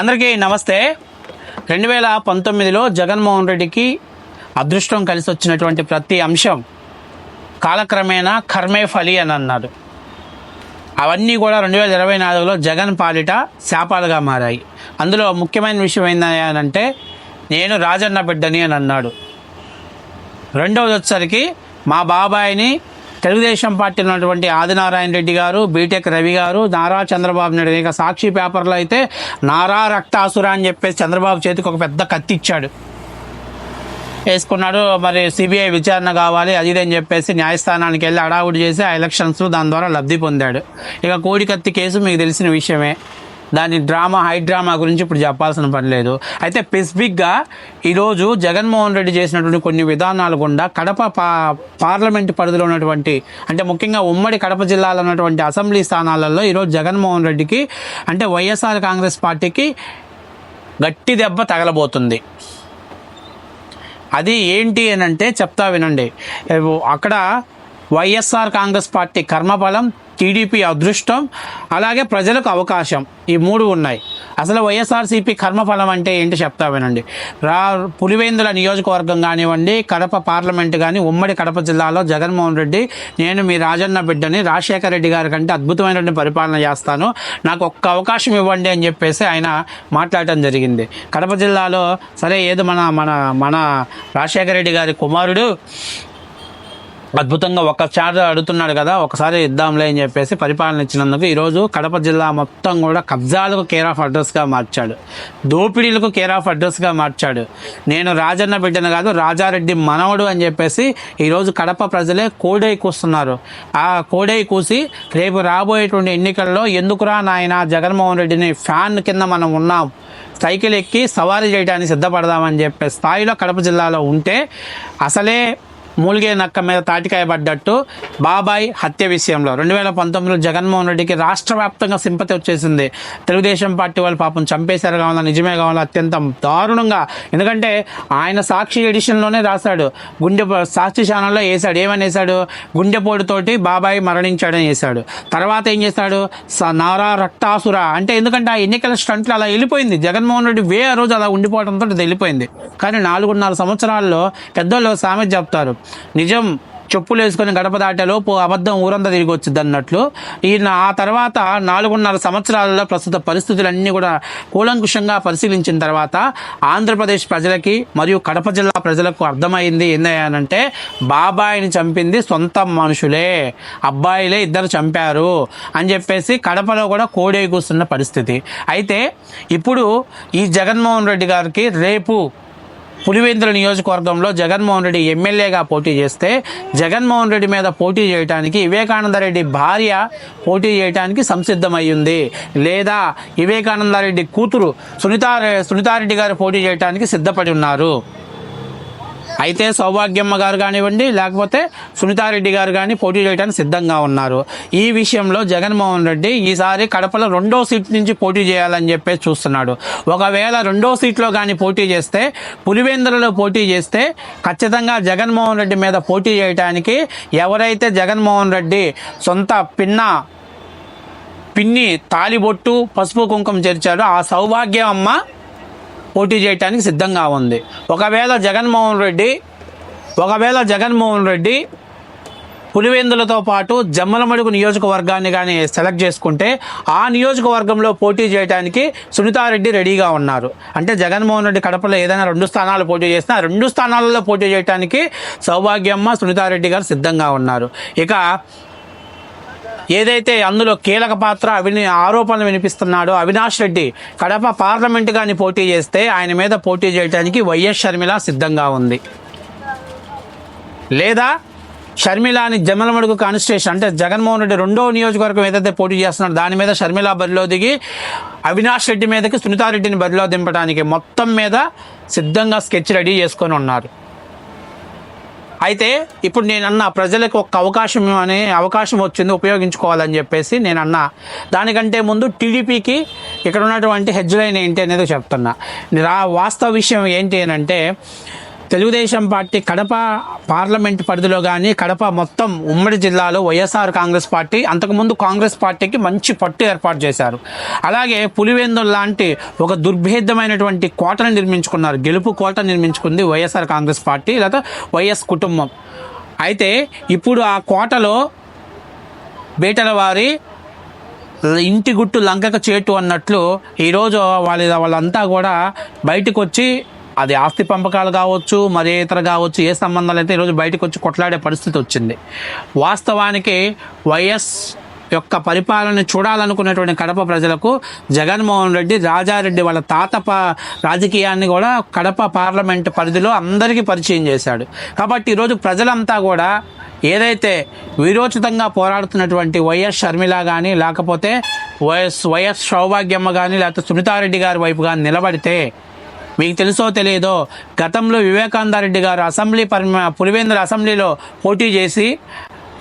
అందరికీ నమస్తే. రెండు వేల పంతొమ్మిదిలో జగన్మోహన్ రెడ్డికి అదృష్టం కలిసి వచ్చినటువంటి ప్రతి అంశం కాలక్రమేణా కర్మే ఫలి అని అన్నాడు. అవన్నీ కూడా రెండు వేల ఇరవై నాలుగులో జగన్ పాలిట శాపాలుగా మారాయి. అందులో ముఖ్యమైన విషయం ఏంటంటే నేను రాజన్న బిడ్డని అని అన్నాడు. రెండవది వచ్చేసరికి మా బాబాయిని తెలుగుదేశం పార్టీ ఉన్నటువంటి ఆదినారాయణ రెడ్డి గారు బీటెక్ రవి గారు నారా చంద్రబాబు నాయుడు ఇక సాక్షి పేపర్లో అయితే నారా రక్తాసుర అని చెప్పేసి చంద్రబాబు చేతికి ఒక పెద్ద కత్తి ఇచ్చాడు. వేసుకున్నాడు. మరి సిబిఐ విచారణ కావాలి అది చెప్పేసి న్యాయస్థానానికి వెళ్ళి అడావుడి చేసి ఆ ఎలక్షన్స్ దాని ద్వారా లబ్ధి పొందాడు. ఇక కోడికత్తి కేసు మీకు తెలిసిన విషయమే. దాని డ్రామా హై డ్రామా గురించి ఇప్పుడు చెప్పాల్సిన పని లేదు. అయితే స్పెసిఫిక్గా ఈరోజు జగన్మోహన్ రెడ్డి చేసినటువంటి కొన్ని విధానాలు గుండా కడప పా పార్లమెంట్ పరిధిలో ఉన్నటువంటి అంటే ముఖ్యంగా ఉమ్మడి కడప జిల్లాలో ఉన్నటువంటి అసెంబ్లీ స్థానాలలో ఈరోజు జగన్మోహన్ రెడ్డికి అంటే వైఎస్ఆర్ కాంగ్రెస్ పార్టీకి గట్టి దెబ్బ తగలబోతుంది. అది ఏంటి అని అంటే చెప్తా వినండి. అక్కడ వైఎస్ఆర్ కాంగ్రెస్ పార్టీ కర్మఫలం టీడీపీ అదృష్టం అలాగే ప్రజలకు అవకాశం. ఈ మూడు ఉన్నాయి. అసలు వైఎస్ఆర్సీపీ కర్మఫలం అంటే ఏంటి చెప్తా వినండి. రా పులివేందుల నియోజకవర్గం కానివ్వండి కడప పార్లమెంట్ కానీ ఉమ్మడి కడప జిల్లాలో జగన్మోహన్ రెడ్డి నేను మీ రాజన్న బిడ్డని రాజశేఖర రెడ్డి గారి కంటే అద్భుతమైనటువంటి పరిపాలన చేస్తాను. నాకు ఒక్క అవకాశం ఇవ్వండి అని చెప్పేసి ఆయన మాట్లాడటం జరిగింది. కడప జిల్లాలో సరే ఏదో మన మన మన రాజశేఖర రెడ్డి గారి కుమారుడు అద్భుతంగా ఒక చార్జర్ అడుగుతున్నాడు కదా ఒకసారి ఇద్దాంలే అని చెప్పేసి పరిపాలన ఇచ్చినందుకు ఈరోజు కడప జిల్లా మొత్తం కూడా కబ్జాలకు కేర్ ఆఫ్ అడ్రస్గా మార్చాడు. దోపిడీలకు కేర్ ఆఫ్ అడ్రస్గా మార్చాడు. నేను రాజన్న బిడ్డను కాదు రాజారెడ్డి మనవడు అని చెప్పేసి ఈరోజు కడప ప్రజలే కోడై కూస్తున్నారు. ఆ కోడై కూసి రేపు రాబోయేటువంటి ఎన్నికల్లో ఎందుకురా నాయన జగన్మోహన్ రెడ్డిని ఫ్యాన్ కింద మనం ఉన్నాం? సైకిల్ ఎక్కి సవారీ చేయడానికి సిద్ధపడదామని చెప్పే స్థాయిలో కడప జిల్లాలో ఉంటే అసలే మూలిగే నక్క మీద తాటికాయ పడ్డట్టు బాబాయ్ హత్య విషయంలో. రెండు వేల పంతొమ్మిదిలో జగన్మోహన్ రెడ్డికి రాష్ట్ర వ్యాప్తంగా సింపతి వచ్చేసింది. తెలుగుదేశం పార్టీ వాళ్ళు పాపం చంపేశారు కావాలా నిజమే కావాలా అత్యంత దారుణంగా. ఎందుకంటే ఆయన సాక్షి ఎడిషన్లోనే రాశాడు. గుండె సాక్షి ఛానల్లో వేశాడు ఏమని వేశాడు గుండెపోటుతోటి బాబాయ్ మరణించాడని వేశాడు తర్వాత ఏం చేశాడు? స- నారా రక్తాసుర. అంటే ఎందుకంటే ఆ ఎన్నికల స్టంట్లు అలా వెళ్ళిపోయింది. జగన్మోహన్ రెడ్డి వే ఆ రోజు అలా ఉండిపోవడంతో అది వెళ్ళిపోయింది. కానీ నాలుగున్నర సంవత్సరాల్లో పెద్దోళ్ళు సామెత చెప్తారు. నిజం చెప్పులు వేసుకొని గడప దాటేలోపు అబద్ధం ఊరంతా తిరిగి వచ్చింది అన్నట్లు. ఈయన ఆ తర్వాత నాలుగున్నర సంవత్సరాలలో ప్రస్తుత పరిస్థితులన్నీ కూడా కూలంకుషంగా పరిశీలించిన తర్వాత ఆంధ్రప్రదేశ్ ప్రజలకి మరియు కడప జిల్లా ప్రజలకు అర్థమైంది ఏందనంటే బాబాయిని చంపింది సొంత మనుషులే అబ్బాయిలే ఇద్దరు చంపారు అని చెప్పేసి కడపలో కూడా కోడే కూస్తున్న పరిస్థితి. అయితే ఇప్పుడు ఈ జగన్మోహన్ రెడ్డి గారికి రేపు పులివెందుల నియోజకవర్గంలో జగన్మోహన్ రెడ్డి ఎమ్మెల్యేగా పోటీ చేస్తే జగన్మోహన్ రెడ్డి మీద పోటీ చేయడానికి వివేకానంద రెడ్డి భార్య పోటీ చేయడానికి సంసిద్ధమయ్యింది. లేదా వివేకానంద రెడ్డి కూతురు సునీతా సునీతారెడ్డి గారు పోటీ చేయడానికి సిద్ధపడి ఉన్నారు. అయితే సౌభాగ్యమ్మ గారు కానివ్వండి లేకపోతే సునీతారెడ్డి గారు కానీ పోటీ చేయడానికి సిద్ధంగా ఉన్నారు. ఈ విషయంలో జగన్మోహన్ రెడ్డి ఈసారి కడపలో రెండో సీట్ నుంచి పోటీ చేయాలని చెప్పేసి చూస్తున్నాడు. ఒకవేళ రెండో సీట్లో కానీ పోటీ చేస్తే పులివేంద్రలో పోటీ చేస్తే ఖచ్చితంగా జగన్మోహన్ రెడ్డి మీద పోటీ చేయడానికి ఎవరైతే జగన్మోహన్ రెడ్డి సొంత పిన్న పిన్ని తాలిబొట్టు పసుపు కుంకుమ చేర్చాడో ఆ సౌభాగ్యం అమ్మ పోటీ చేయడానికి సిద్ధంగా ఉంది. ఒకవేళ జగన్మోహన్ రెడ్డి ఒకవేళ జగన్మోహన్ రెడ్డి పులివెందులతో పాటు జమ్మలమడుగు నియోజకవర్గాన్ని కానీ సెలెక్ట్ చేసుకుంటే ఆ నియోజకవర్గంలో పోటీ చేయడానికి సునీతారెడ్డి రెడీగా ఉన్నారు. అంటే జగన్మోహన్ రెడ్డి కడపలో ఏదైనా రెండు స్థానాలు పోటీ చేసినా రెండు స్థానాలలో పోటీ చేయడానికి సౌభాగ్యమ్మ సునీతారెడ్డి గారు సిద్ధంగా ఉన్నారు. ఇక ఏదైతే అందులో కీలక పాత్ర అవిని ఆరోపణలు వినిపిస్తున్నాడో అవినాష్ రెడ్డి కడప పార్లమెంట్ కానీ పోటీ చేస్తే ఆయన మీద పోటీ చేయడానికి వైఎస్ షర్మిల సిద్ధంగా ఉంది. లేదా షర్మిలాని జమలమడుగు కాన్స్టిట్యూషన్ అంటే జగన్మోహన్ రెడ్డి రెండో నియోజకవర్గం ఏదైతే పోటీ చేస్తున్నాడో దాని మీద షర్మిల బరిలో దిగి అవినాష్ రెడ్డి మీదకి సునీతారెడ్డిని బరిలో దింపడానికి మొత్తం మీద సిద్ధంగా స్కెచ్ రెడీ చేసుకొని ఉన్నారు. అయితే ఇప్పుడు నేను అన్న ప్రజలకు ఒక అవకాశం అనే అవకాశం వచ్చింది ఉపయోగించుకోవాలని చెప్పేసి నేను అన్నా దానికంటే ముందు టీడీపీకి ఇక్కడ ఉన్నటువంటి హెడ్జ్లైన్ ఏంటి అనేది చెప్తున్నా. రా వాస్తవ విషయం ఏంటి అని అంటే తెలుగుదేశం పార్టీ కడప పార్లమెంట్ పరిధిలో కానీ కడప మొత్తం ఉమ్మడి జిల్లాలో వైఎస్ఆర్ కాంగ్రెస్ పార్టీ అంతకుముందు కాంగ్రెస్ పార్టీకి మంచి పట్టు ఏర్పాటు చేశారు. అలాగే పులివెందులు లాంటి ఒక దుర్భేద్యమైనటువంటి కోటను నిర్మించుకున్నారు. గెలుపు కోట నిర్మించుకుంది వైఎస్ఆర్ కాంగ్రెస్ పార్టీ లేదా వైఎస్ కుటుంబం. అయితే ఇప్పుడు ఆ కోటలో బేటల వారి ఇంటి గుట్టు లంకక చేటు అన్నట్లు ఈరోజు వాళ్ళ వాళ్ళంతా కూడా బయటకు వచ్చి అది ఆస్తి పంపకాలు కావచ్చు మరి ఇతర కావచ్చు ఏ సంబంధాలు అయితే ఈరోజు బయటకు వచ్చి కొట్లాడే పరిస్థితి వచ్చింది. వాస్తవానికి వైఎస్ యొక్క పరిపాలన చూడాలనుకున్నటువంటి కడప ప్రజలకు జగన్మోహన్ రెడ్డి రాజారెడ్డి వాళ్ళ తాత రాజకీయాన్ని కూడా కడప పార్లమెంట్ పరిధిలో అందరికీ పరిచయం చేశాడు. కాబట్టి ఈరోజు ప్రజలంతా కూడా ఏదైతే విరోచితంగా పోరాడుతున్నటువంటి వైఎస్ షర్మిల కానీ లేకపోతే వైఎస్ వైఎస్ సౌభాగ్యమ్మ కానీ లేకపోతే సునీతారెడ్డి గారి వైపు కానీ నిలబడితే మీకు తెలుసో తెలియదో గతంలో వివేకానందారెడ్డి గారు అసెంబ్లీ పరిమ పులివెందుల అసెంబ్లీలో పోటీ చేసి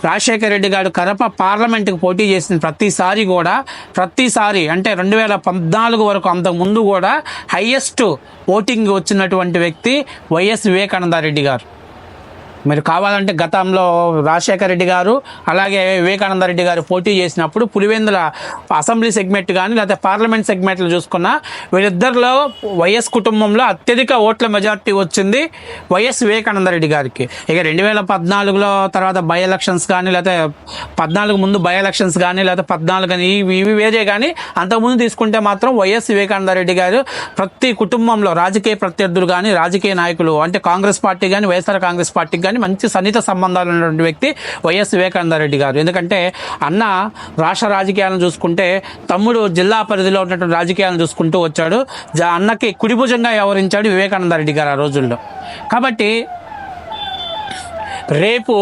రాజశేఖర రెడ్డి గారు కడప పార్లమెంట్కి పోటీ చేసిన ప్రతిసారి కూడా ప్రతిసారి అంటే రెండు వేల పద్నాలుగు వరకు అంతకు ముందు కూడా హయ్యెస్ట్ ఓటింగ్ వచ్చినటువంటి వ్యక్తి వైఎస్ వివేకానందారెడ్డి గారు. మీరు కావాలంటే గతంలో రాజశేఖర రెడ్డి గారు అలాగే వివేకానంద రెడ్డి గారు పోటీ చేసినప్పుడు పులివెందుల అసెంబ్లీ సెగ్మెంట్ కానీ లేకపోతే పార్లమెంట్ సెగ్మెంట్లు చూసుకున్నా వీరిద్దరిలో వైఎస్ కుటుంబంలో అత్యధిక ఓట్ల మెజార్టీ వచ్చింది వైఎస్ వివేకానంద రెడ్డి గారికి. ఇక రెండు వేల పద్నాలుగులో తర్వాత బై ఎలక్షన్స్ కానీ లేకపోతే పద్నాలుగు ముందు బై ఎలక్షన్స్ కానీ లేకపోతే పద్నాలుగు కానీ ఇవి ఇవి వేరే కానీ అంతకుముందు తీసుకుంటే మాత్రం వైఎస్ వివేకానంద రెడ్డి గారు ప్రతి కుటుంబంలో రాజకీయ ప్రత్యర్థులు కానీ రాజకీయ నాయకులు అంటే కాంగ్రెస్ పార్టీ కానీ వైఎస్ఆర్ కాంగ్రెస్ పార్టీ కానీ మంచి సన్నిహిత సంబంధాలు ఉన్నటువంటి వ్యక్తి వైఎస్ వివేకానంద రెడ్డి గారు. ఎందుకంటే అన్న రాష్ట్ర రాజకీయాలను చూసుకుంటే తమ్ముడు జిల్లా పరిధిలో ఉన్నటువంటి రాజకీయాలను చూసుకుంటూ వచ్చాడు. అన్నకి కుడిభుజంగా వ్యవహరించాడు వివేకానంద రెడ్డి గారు ఆ రోజుల్లో. కాబట్టి రేపు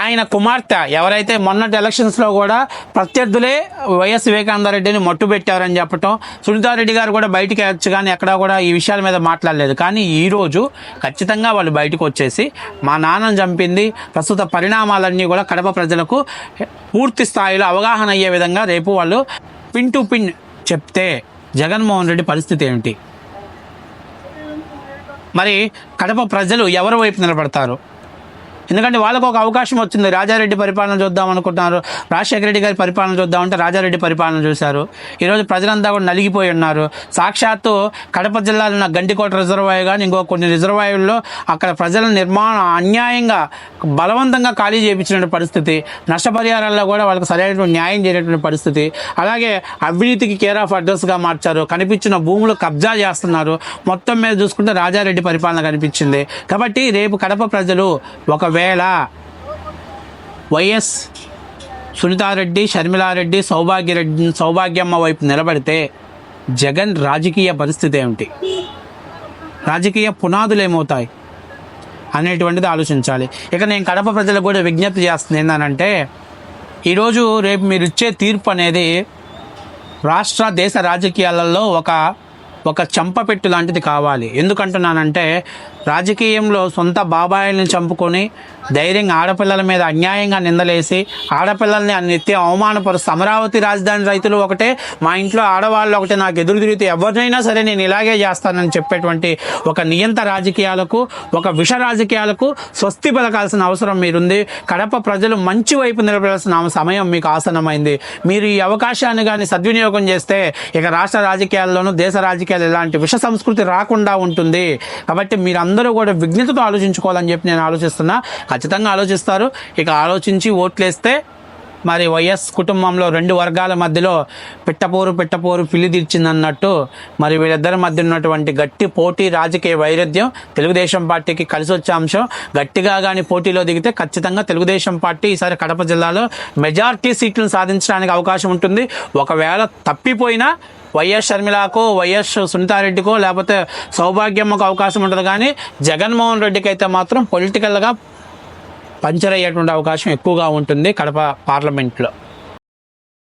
ఆయన కుమార్తె ఎవరైతే మొన్నటి ఎలక్షన్స్లో కూడా ప్రత్యర్థులే వైఎస్ వివేకానందరెడ్డిని మట్టు పెట్టారని చెప్పటం సునీతారెడ్డి గారు కూడా బయటికి వచ్చి కానీ ఎక్కడా కూడా ఈ విషయాల మీద మాట్లాడలేదు. కానీ ఈరోజు ఖచ్చితంగా వాళ్ళు బయటకు వచ్చేసి మా నాన్నను చంపింది ప్రస్తుత పరిణామాలన్నీ కూడా కడప ప్రజలకు పూర్తి స్థాయిలో అవగాహన అయ్యే విధంగా రేపు వాళ్ళు పిన్ టు పిన్ చెప్తే జగన్మోహన్ రెడ్డి పరిస్థితి ఏమిటి? మరి కడప ప్రజలు ఎవరి వైపు నిలబడతారు? ఎందుకంటే వాళ్ళకు ఒక అవకాశం వచ్చింది. రాజారెడ్డి పరిపాలన చూద్దాం అనుకుంటున్నారు. రాజశేఖర రెడ్డి గారి పరిపాలన చూద్దామంటే రాజారెడ్డి పరిపాలన చూశారు. ఈరోజు ప్రజలంతా కూడా నలిగిపోయి ఉన్నారు. సాక్షాత్తు కడప జిల్లాలో ఉన్న గంటికోట రిజర్వాయర్ కానీ ఇంకో కొన్ని రిజర్వాయర్లో అక్కడ ప్రజల నిర్మాణం అన్యాయంగా బలవంతంగా ఖాళీ చేయించిన పరిస్థితి. నష్టపరిహారాల్లో కూడా వాళ్ళకి సరైనటువంటి న్యాయం చేయనటువంటి పరిస్థితి. అలాగే అవినీతికి కేర్ ఆఫ్ అడ్రస్గా మార్చారు. కనిపించిన భూములు కబ్జా చేస్తున్నారు. మొత్తం మీద చూసుకుంటే రాజారెడ్డి పరిపాలన కనిపించింది. కాబట్టి రేపు కడప ప్రజలు ఒకవేళ వైఎస్ సునీతారెడ్డి షర్మిలారెడ్డి సౌభాగ్యరెడ్డి సౌభాగ్యమ్మ వైపు నిలబడితే జగన్ రాజకీయ పరిస్థితి ఏమిటి? రాజకీయ పునాదులు ఏమవుతాయి అనేటువంటిది ఆలోచించాలి. ఇక నేను కడప ప్రజలకు కూడా విజ్ఞప్తి చేస్తుంది ఏంటంటే ఈరోజు రేపు మీరు ఇచ్చే తీర్పు అనేది రాష్ట్ర దేశ రాజకీయాలలో ఒక ఒక చంపపెట్టు లాంటిది కావాలి. ఎందుకంటున్నానంటే రాజకీయంలో సొంత బాబాయిల్ని చంపుకొని ధైర్యంగా ఆడపిల్లల మీద అన్యాయంగా నిందలేసి ఆడపిల్లల్ని నిత్యం అవమానపరుస్తూ అమరావతి రాజధాని రైతులు ఒకటే మా ఇంట్లో ఆడవాళ్ళు ఒకటే నాకు ఎదురు తిరిగితే ఎవరినైనా సరే నేను ఇలాగే చేస్తానని చెప్పేటువంటి ఒక నియంత రాజకీయాలకు ఒక విష రాజకీయాలకు స్వస్తి పలకాల్సిన అవసరం మీరుంది. కడప ప్రజలు మంచి వైపు నిలబడాల్సిన సమయం మీకు ఆసనమైంది మీరు ఈ అవకాశాన్ని కానీ సద్వినియోగం చేస్తే ఇక రాష్ట్ర రాజకీయాల్లోనూ దేశ రాజకీయాలు ఇలాంటి విష సంస్కృతి రాకుండా ఉంటుంది. కాబట్టి మీరందరూ కూడా విజ్ఞతతో ఆలోచించుకోవాలని చెప్పి నేను ఆలోచిస్తున్నా. ఖచ్చితంగా ఆలోచిస్తారు. ఇక ఆలోచించి ఓట్లేస్తే మరి వైఎస్ కుటుంబంలో రెండు వర్గాల మధ్యలో పిట్టపోరు పిట్టపోరు పిల్లి తీర్చిందన్నట్టు మరి వీళ్ళిద్దరి మధ్య ఉన్నటువంటి గట్టి పోటీ రాజకీయ వైరుధ్యం తెలుగుదేశం పార్టీకి కలిసి వచ్చే అంశం. గట్టిగా కానీ పోటీలో దిగితే ఖచ్చితంగా తెలుగుదేశం పార్టీ ఈసారి కడప జిల్లాలో మెజార్టీ సీట్లను సాధించడానికి అవకాశం ఉంటుంది. ఒకవేళ తప్పిపోయినా వైఎస్ షర్మిలాకో వైఎస్ సునీతారెడ్డికో లేకపోతే సౌభాగ్యమ్మకు అవకాశం ఉంటుంది. కానీ జగన్మోహన్ రెడ్డికి అయితే మాత్రం పొలిటికల్గా పంచర్ అయ్యేటువంటి అవకాశం ఎక్కువగా ఉంటుంది కడప పార్లమెంట్లో.